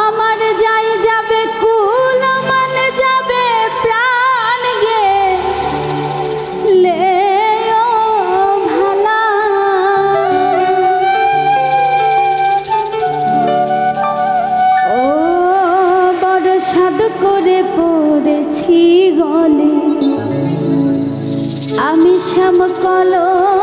আমার যাই যাবে, কুল মন যাবে, প্রাণ গে। লে ভালা। ও বড় সাদ করে পড়েছি গলে। আমি শ্যাম কলম